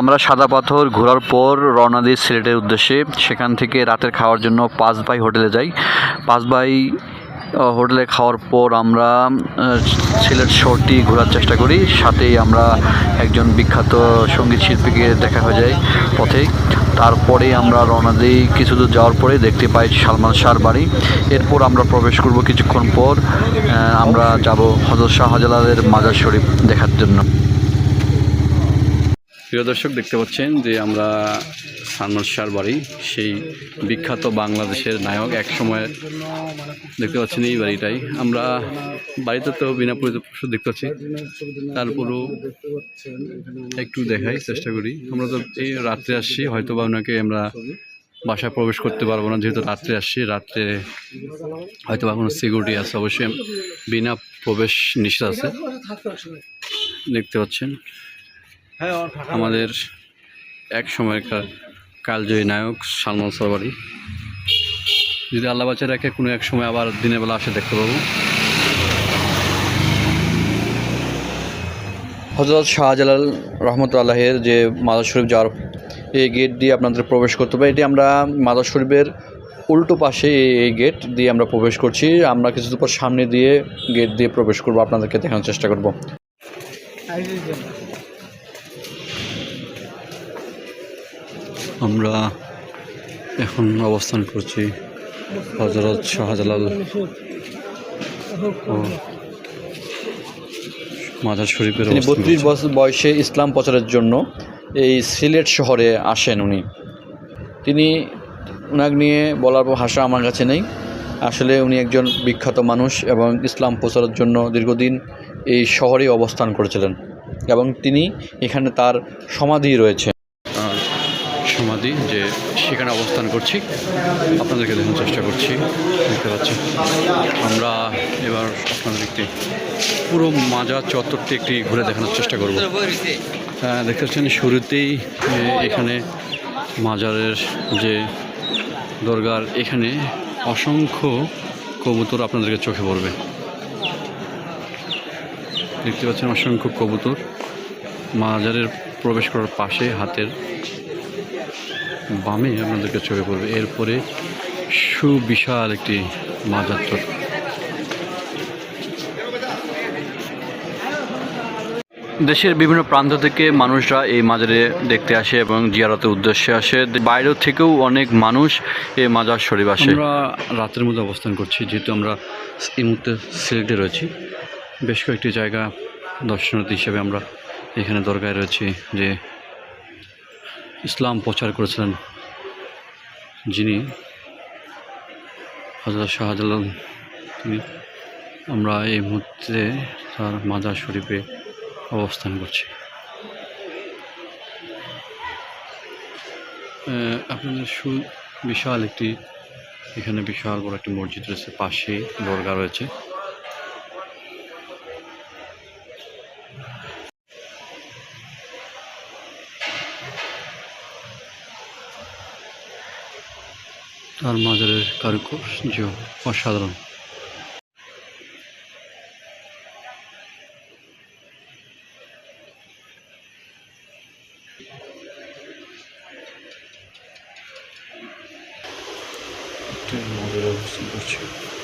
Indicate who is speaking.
Speaker 1: আমরা সাদা পাথর ঘোরার পর রওনা দিই সিলেটের উদ্দেশ্যে। সেখান থেকে রাতের খাওয়ার জন্য পাঁচ ভাই হোটেলে যাই। পাঁচ ভাই হোটেলে খাওয়ার পর আমরা সিলেট শহরটি ঘোরার চেষ্টা করি। সাথেই আমরা একজন বিখ্যাত সংগীত শিল্পীকে দেখা হয়ে যায় পথেই তারপরে আমরা রওনা দিই কিছু দূর যাওয়ার পরে দেখতে পাই সালমান শাহর বাড়ি। এরপর আমরা প্রবেশ করব কিছুক্ষণ পর আমরা যাব হজরত শাহজালালের মাজার শরীফ দেখার জন্য। প্রিয় দর্শক, দেখতে পাচ্ছেন যে আমরা সালমান শাহর বাড়ি, সেই বিখ্যাত বাংলাদেশের নায়ক এক সময় দেখতে পাচ্ছেন এই বাড়িটাই। আমরা বাড়িতে তো বিনা পরিচয় দেখতে পাচ্ছি। তারপরও একটু দেখাই, চেষ্টা করি। আমরা তো এই রাত্রে আসছি হয়তো বা ওনাকে আমরা বাসায় প্রবেশ করতে পারব না, যেহেতু রাত্রে আসছি। রাত্রে হয়তো বা কোনো সিকিউরিটি আছে, অবশ্যই বিনা প্রবেশ নিষেধ আছে। দেখতে পাচ্ছেন। আমাদের এক সময়কার কালজয়ী নায়ক সালমান সরবারি যদি আল্লাহ বাচ্চা রাখে কোনো এক সময় আবার দিনের বেলা আসে দেখতে পাবো। হজরত শাহজালাল রহমতুল্লাহের যে মাদার শরীফ যাওয়ার এই গেট দিয়ে আপনাদের প্রবেশ করতে হবে এটি আমরা মাদার শরীফের উল্টো পাশে এই- এই গেট দিয়ে আমরা প্রবেশ করছি। আমরা কিছু পর সামনে দিয়ে গেট দিয়ে প্রবেশ করব আপনাদেরকে দেখানোর চেষ্টা করব। আমরা এখন অবস্থান করছি হজরত শাহজালাল ও মাজার শরীফের তিনি বত্রিশ বছর বয়সে ইসলাম প্রচারের জন্য এই সিলেট শহরে আসেন উনি। তিনি ওনাকে নিয়ে বলার ভাষা আমার কাছে নেই। আসলে উনি একজন বিখ্যাত মানুষ এবং ইসলাম প্রচারের জন্য দীর্ঘদিন এই শহরে অবস্থান করেছিলেন এবং তিনি এখানে তার সমাধি রয়েছে। সমাধি যে সেখানে অবস্থান করছি। আপনাদেরকে দেখানোর চেষ্টা করছি। দেখতে পাচ্ছি আমরা এবার আপনাদেরকে পুরো মাজার চত্বরটি একটি ঘুরে দেখানোর চেষ্টা করব। হ্যাঁ, দেখতে পাচ্ছেন শুরুতেই এখানে মাজারের যে দরগার এখানে অসংখ্য কবুতর আপনাদেরকে চোখে পড়বে। দেখতে পাচ্ছেন অসংখ্য কবুতর। মাজারের প্রবেশ করার পাশে হাতের বামে আপনাদেরকে চোখে পড়বে। এরপরে সুবিশাল একটি মাজার চট দেশের বিভিন্ন প্রান্ত থেকে মানুষরা এই মাজারে দেখতে আসে এবং জিয়ারতের উদ্দেশ্যে আসে। বাইরেও থেকেও অনেক মানুষ এই মাজার শরীফ আসে। আমরা রাতের মধ্যে অবস্থান করছি, যেহেতু আমরা এই মুহূর্তে সিলেটে রয়েছি। বেশ কয়েকটি জায়গা দর্শনার্থী হিসেবে আমরা এখানে দরগায় রয়েছি যে ইসলাম প্রচার করেছিলেন যিনি হজরত শাহজালাল, তিনি আমরা এই মুহূর্তে তার মাজার শরীফে অবস্থান করছি। আপনাদের সু বিশাল একটি, এখানে বিশাল বড় একটি মসজিদ রয়েছে পাশে দরগা রয়েছে। তার মাজারের কারুকার্য অসাধারণ। মাজারে অবস্থান করছে।